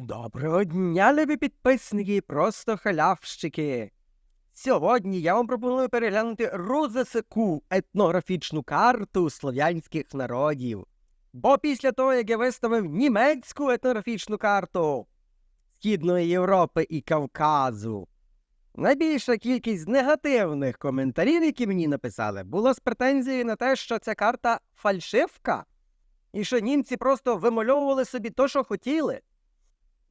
Доброго дня, любі підписники, просто халявщики. Сьогодні я вам пропоную переглянути розесеку етнографічну карту слов'янських народів. Бо після того, як я виставив німецьку етнографічну карту Східної Європи і Кавказу, найбільша кількість негативних коментарів, які мені написали, було з претензією на те, що ця карта фальшивка, і що німці просто вимальовували собі то, що хотіли.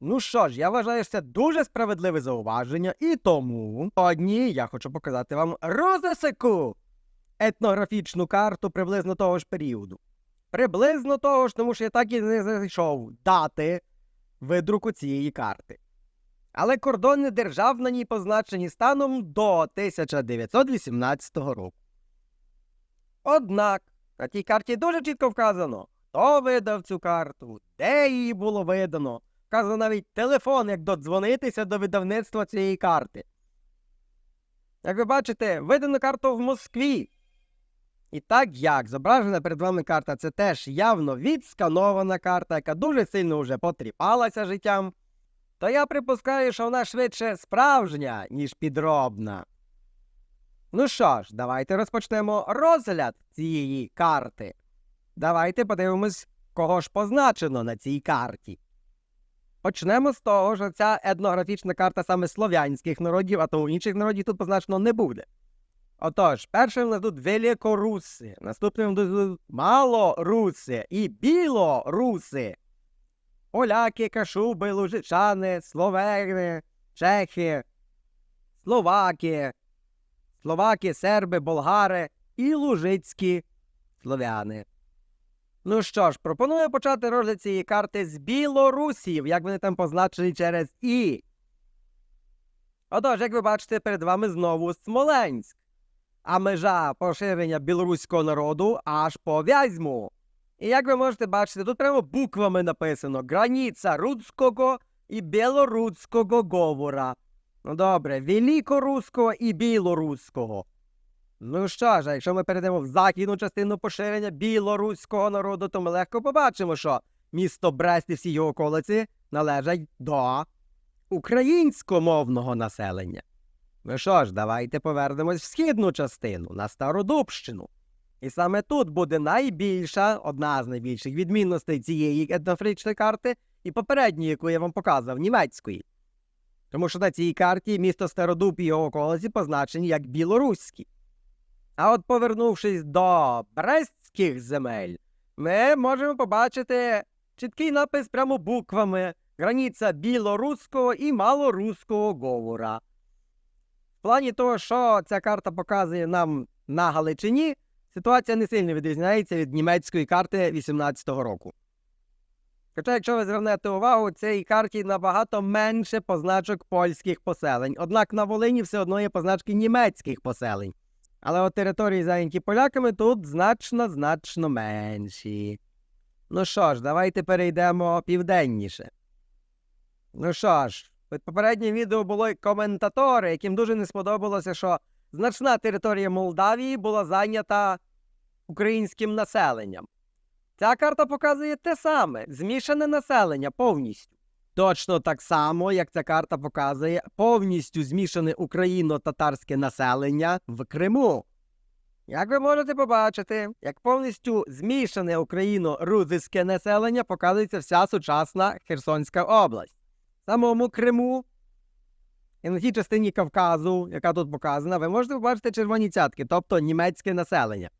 Ну що ж, я вважаю, що це дуже справедливе зауваження, і тому сьогодні я хочу показати вам розесеку етнографічну карту приблизно того ж періоду. Приблизно того ж, тому що я так і не знайшов дати видруку цієї карти. Але кордони держав на ній позначені станом до 1918 року. Однак на тій карті дуже чітко вказано, хто видав цю карту, де її було видано. Вказано навіть телефон, як додзвонитися до видавництва цієї карти. Як ви бачите, видано карту в Москві. І так як зображена перед вами карта, це теж явно відсканована карта, яка дуже сильно вже потріпалася життям, то я припускаю, що вона швидше справжня, ніж підробна. Ну що ж, давайте розпочнемо розгляд цієї карти. Давайте подивимось, кого ж позначено на цій карті. Почнемо з того, що ця етнографічна карта саме слов'янських народів, а тому інших народів тут позначено не буде. Отож, першим у нас тут великоруси, наступним тут малоруси і білоруси. Поляки, кашуби, лужичани, словени, чехи, словаки, словаки, серби, болгари і лужицькі слов'яни. Ну що ж, пропоную почати розгляд цієї карти з білорусів, як вони там позначені через І. Отож, як ви бачите, перед вами знову Смоленськ, а межа поширення білоруського народу аж по Вязьму. І як ви можете бачити, тут прямо буквами написано границя руського і білоруського говора. Ну добре, великоруського і білоруського. Ну що ж, а якщо ми перейдемо в західну частину поширення білоруського народу, то ми легко побачимо, що місто Брест і всі його околиці належать до українськомовного населення. Ну що ж, давайте повернемось в східну частину, на Стародубщину. І саме тут буде найбільша, одна з найбільших відмінностей цієї етнофричної карти і попередньої, яку я вам показував, німецької. Тому що на цій карті місто Стародуб і його околиці позначені як білоруські. А от повернувшись до Брестських земель, ми можемо побачити чіткий напис прямо буквами границя білоруського і малоруського говора. В плані того, що ця карта показує нам на Галичині, ситуація не сильно відрізняється від німецької карти 18-го року. Хоча, якщо ви звернете увагу, цій карті набагато менше позначок польських поселень. Однак на Волині все одно є позначки німецьких поселень. Але от території, зайняті поляками, тут значно значно менші. Ну що ж, давайте перейдемо південніше. Ну що ж, під попереднім відео було й коментатори, яким дуже не сподобалося, що значна територія Молдавії була зайнята українським населенням. Ця карта показує те саме змішане населення повністю. Точно так само, як ця карта показує повністю змішане україно-татарське населення в Криму. Як ви можете побачити, як повністю змішане україно-рузицьке населення показується вся сучасна Херсонська область. В самому Криму і на тій частині Кавказу, яка тут показана, ви можете побачити червоні цятки, тобто німецьке населення.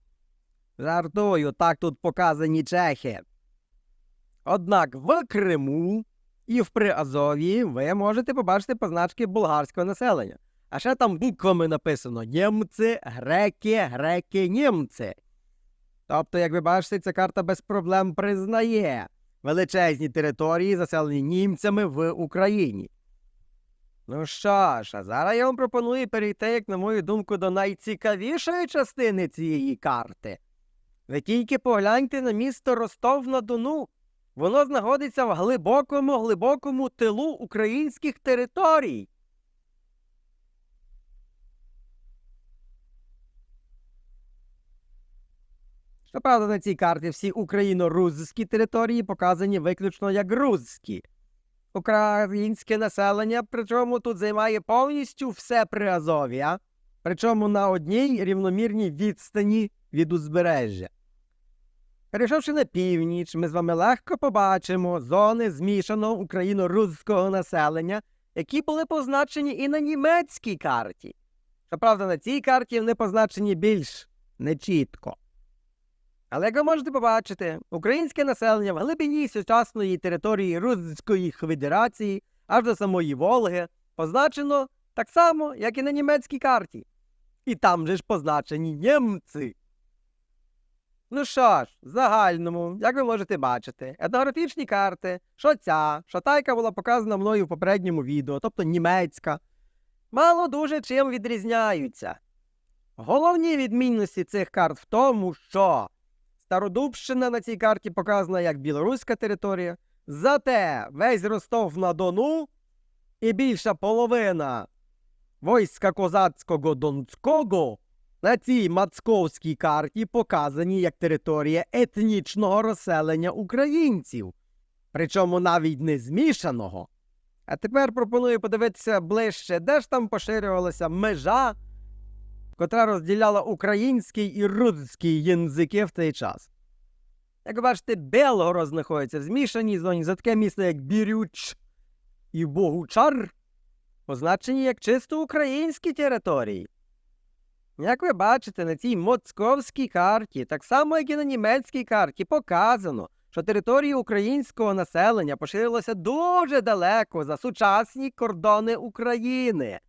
Жартую, так тут показані чехи. Однак в Криму і в Приазов'ї ви можете побачити позначки болгарського населення. А ще там буквами написано німці, греки, греки, німці. Тобто, як ви бачите, ця карта без проблем признає величезні території, заселені німцями в Україні. Ну що ж, а зараз я вам пропоную перейти, як на мою думку, до найцікавішої частини цієї карти. Ви тільки погляньте на місто Ростов на Дону. Воно знаходиться в глибокому глибокому тилу українських територій. Щоправда, на цій карті всі україно-рузькі території показані виключно як рузькі. українське населення, причому тут займає повністю все Приазов'я, причому на одній рівномірній відстані від узбережжя. Перейшовши на північ, ми з вами легко побачимо зони змішаного україно-руського населення, які були позначені і на німецькій карті. Щоправда, на цій карті вони позначені більш нечітко. Але як ви можете побачити, українське населення в глибині сучасної території Руської Федерації аж до самої Волги позначено так само, як і на німецькій карті. І там же ж позначені німці. Ну що ж, в загальному, як ви можете бачити, етнографічні карти, що ця, що та, яка була показана мною в попередньому відео, тобто німецька, мало дуже чим відрізняються. Головні відмінності цих карт в тому, що Стародубщина на цій карті показана як білоруська територія, зате весь Ростов на Дону і більша половина войска козацького Донського на цій мацковській карті показані як територія етнічного розселення українців, причому навіть не змішаного. А тепер пропоную подивитися ближче, де ж там поширювалася межа, котра розділяла український і руський язики в цей час. Як бачите, Белгород знаходиться в змішаній зоні за таке місто, як Бірюч і Богучар, позначені як чисто українські території. Як ви бачите, на цій московській карті, так само як і на німецькій карті, показано, що територія українського населення поширилася дуже далеко за сучасні кордони України.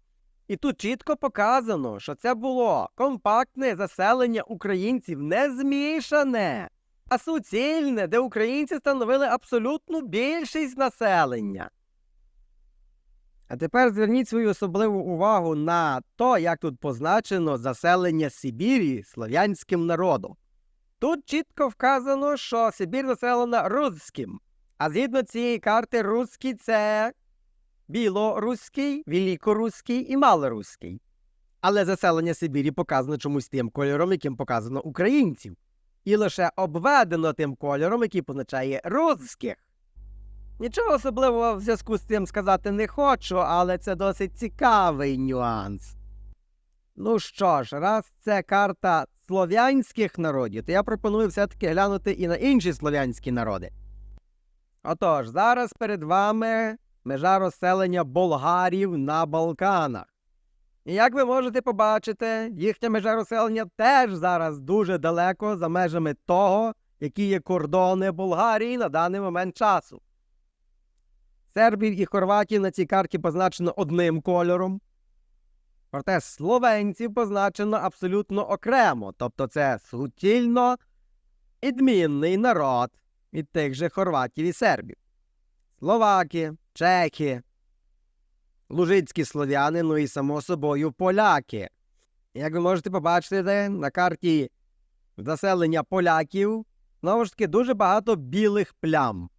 І тут чітко показано, що це було компактне заселення українців не змішане, а суцільне, де українці становили абсолютну більшість населення. А тепер зверніть свою особливу увагу на то, як тут позначено заселення Сибірі слов'янським народом. Тут чітко вказано, що Сибір заселена руським, а згідно цієї карти, руський це білоруський, великоруський і малоруський. Але заселення Сибірі показано чомусь тим кольором, яким показано українців, і лише обведено тим кольором, який позначає руських. Нічого особливого в зв'язку з цим сказати не хочу, але це досить цікавий нюанс. Ну що ж, раз це карта слов'янських народів, то я пропоную все-таки глянути і на інші слов'янські народи. Отож, зараз перед вами межа розселення болгарів на Балканах. І як ви можете побачити, їхня межа розселення теж зараз дуже далеко за межами того, які є кордони Болгарії на даний момент часу. Сербів і хорватів на цій карті позначено одним кольором. Проте словенців позначено абсолютно окремо, тобто це суцільно відмінний народ від тих же хорватів і сербів. Словаки, чехи, лужицькі слов'яни, ну і само собою поляки. Як ви можете побачити, на карті заселення поляків знову ж таки дуже багато білих плям.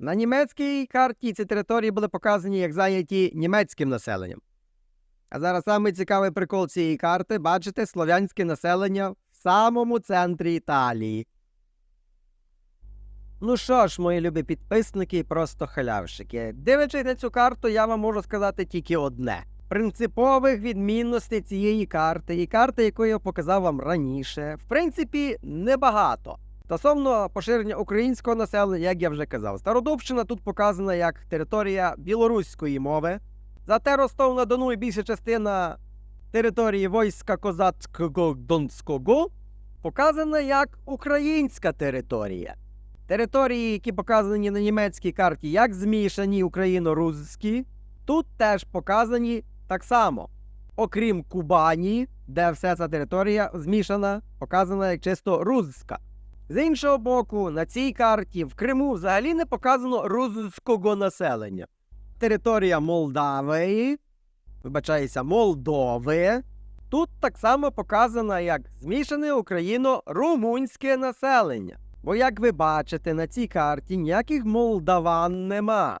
На німецькій карті ці території були показані як зайняті німецьким населенням. А зараз саме цікавий прикол цієї карти бачите слов'янське населення в самому центрі Італії. Ну що ж, мої любі підписники і просто халявщики, дивлячись на цю карту, я вам можу сказати тільки одне: принципових відмінностей цієї карти і карти, яку я показав вам раніше, в принципі, небагато. Стосовно поширення українського населення, як я вже казав, Стародубщина тут показана як територія білоруської мови. Зате Ростов на Дону і більша частина території війська козацького Донського показана як українська територія. Території, які показані на німецькій карті, як змішані україно-руські, тут теж показані так само. Окрім Кубані, де вся ця територія змішана, показана як чисто руська. З іншого боку, на цій карті в Криму взагалі не показано руського населення. Територія Молдавії, вибачаюся, Молдови. Тут так само показано як змішане україно-румунське населення. Бо, як ви бачите, на цій карті ніяких молдаван нема.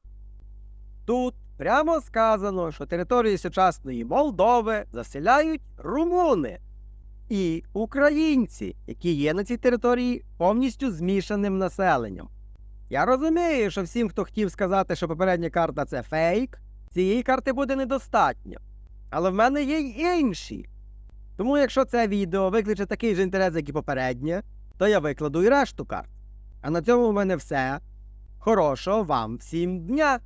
Тут прямо сказано, що територію сучасної Молдови заселяють румуни і українці, які є на цій території повністю змішаним населенням. Я розумію, що всім, хто хотів сказати, що попередня карта це фейк, цієї карти буде недостатньо. Але в мене є й інші. Тому якщо це відео викличе такий же інтерес, як і попереднє, то я викладу і решту карт. А на цьому в мене все. Хорошого вам всім дня!